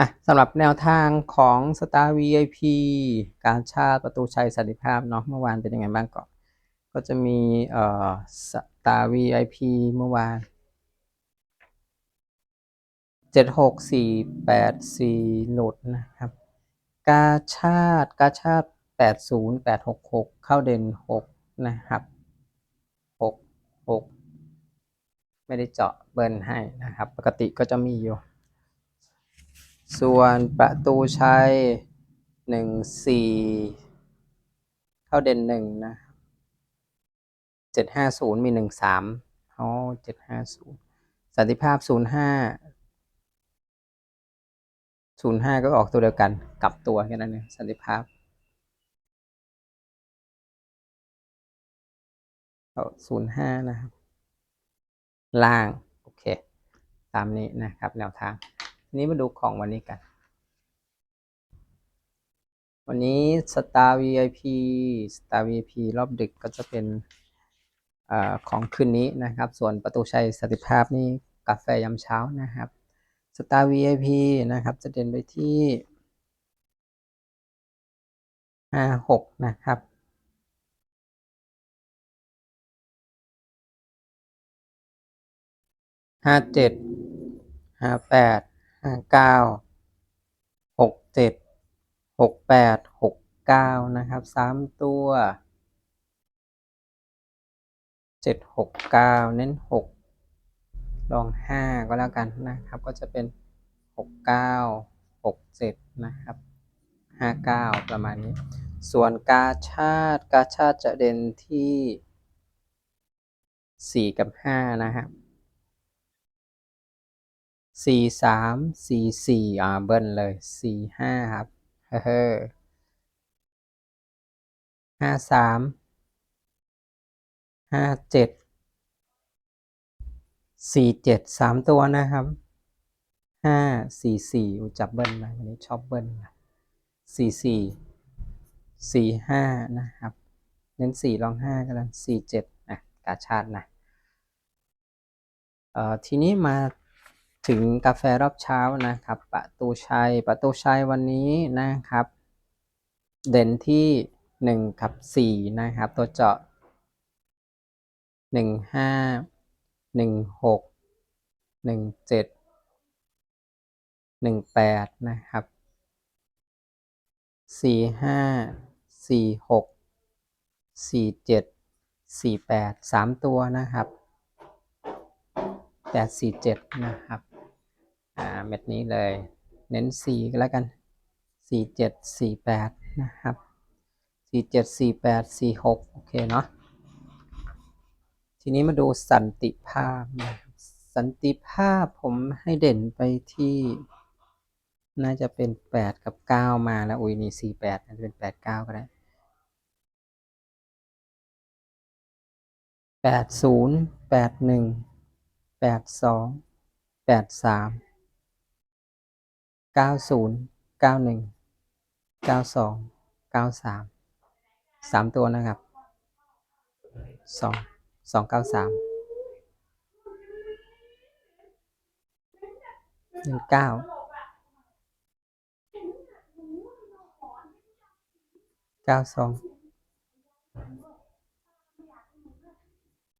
อะสำหรับแนวทางของ Star VIP การชาติประตูชัยสันติภาพเนาะเมื่อวานเป็นยังไงบ้างก่อน ก็จะมีเอ่อ Star VIP เมื่อวานเจ็ดหกสี่แปดสี่หลุดนะครับ กาชาติกาชาติแปดศูนย์แปดหกหกเข้าเด่นหกนะครับหกหกไม่ได้เจาะเบิร์นให้นะครับ ปกติก็จะมีอยู่ ส่วนประตูชัยหนึ่งสี่เข้าเด่นหนึ่งนะเจ็ดห้าศูนย์มีหนึ่งสามอ๋อเจ็ดห้าศูนย์สันติภาพศูนย์ห้าศูนย์ห้าก็ออกตัวเดียวกันกลับตัวแค่นั้นเองสันติภาพศูนย์ห้านะครับ ล่าง โอเค ตามนี้นะครับ แนวทาง นี้มาดูของวันนี้กัน วันนี้ Star VIP Star VIP รอบดึกก็จะเป็นอของคืนนี้นะครับ ส่วนประตูชัยสติภาพนี่กาแฟยามเช้านะครับ Star VIP นะครับ จะเด่นไปที่ห้าหกนะครับห้าเจ็ดห้าแปด ห้าเก้าหกเจ็ดหกแปดหกเก้านะครับสามตัวเจ็ดหกเก้าเน้นหกลองห้าก็แล้วกันนะครับ ก็จะเป็นหกเก้าหกเจ็ดนะครับห้าเก้าประมาณนี้ ส่วนกาชาติกาชาติจะเด่นที่สี่กับห้านะครับ สี่สามสี่สี่อ่าเบิ้ลเลยสี่ห้าครับเฮ้อห้าสามห้าเจ็ดสี่เจ็ดสามตัวนะครับห้าสี่สี่จับเบิ้ลนะวันนี้ชอบเบิ้ลนะสี่สี่สี่ห้านะครับเน้นสี่ลองห้ากันแล้วสี่เจ็ดนะกาชาตินะเอ่อทีนี้มา ถึงกาแฟรอบเช้านะครับ ประตูชัย ประตูชัยวันนี้นะครับ เด่นที่หนึ่งกับสี่นะครับ ตัวเจาะหนึ่งห้าหนึ่งหกหนึ่งเจ็ดหนึ่งแปดนะครับสี่ห้าสี่หกสี่เจ็ดสี่แปดสามตัวนะครับแปดสี่เจ็ดนะครับ เม็ดนี้เลย เน้นสี่ก็แล้วกันสี่เจ็ดสี่แปดนะครับสี่เจ็ดสี่แปดสี่หกโอเคเนาะทีนี้มาดูสันติภาพนะครับสันติภาพผมให้เด่นไปที่ น่าจะเป็นแปดกับเก้ามาแล้วอุ้ยนี่สี่แปดน่าจะเป็นแปดเก้าก็ได้แปดศูนย์แปดหนึ่งแปดสองแปดสาม เก้าศูนย์เก้าหนึ่งเก้าสองเก้าสามสามตัวนะครับสองสองเก้าสามหนึ่งเก้าเก้าสอง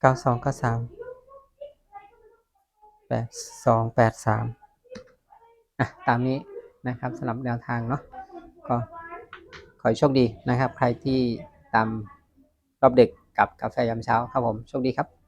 เก้าสองเก้าสามแปดสองแปดสาม อะตามนี้นะครับสำหรับแนวทางเนาะก็ขอให้โชคดีนะครับ ใครที่ตามรอบเด็กกับกาแฟยามเช้าครับผมโชคดีครับ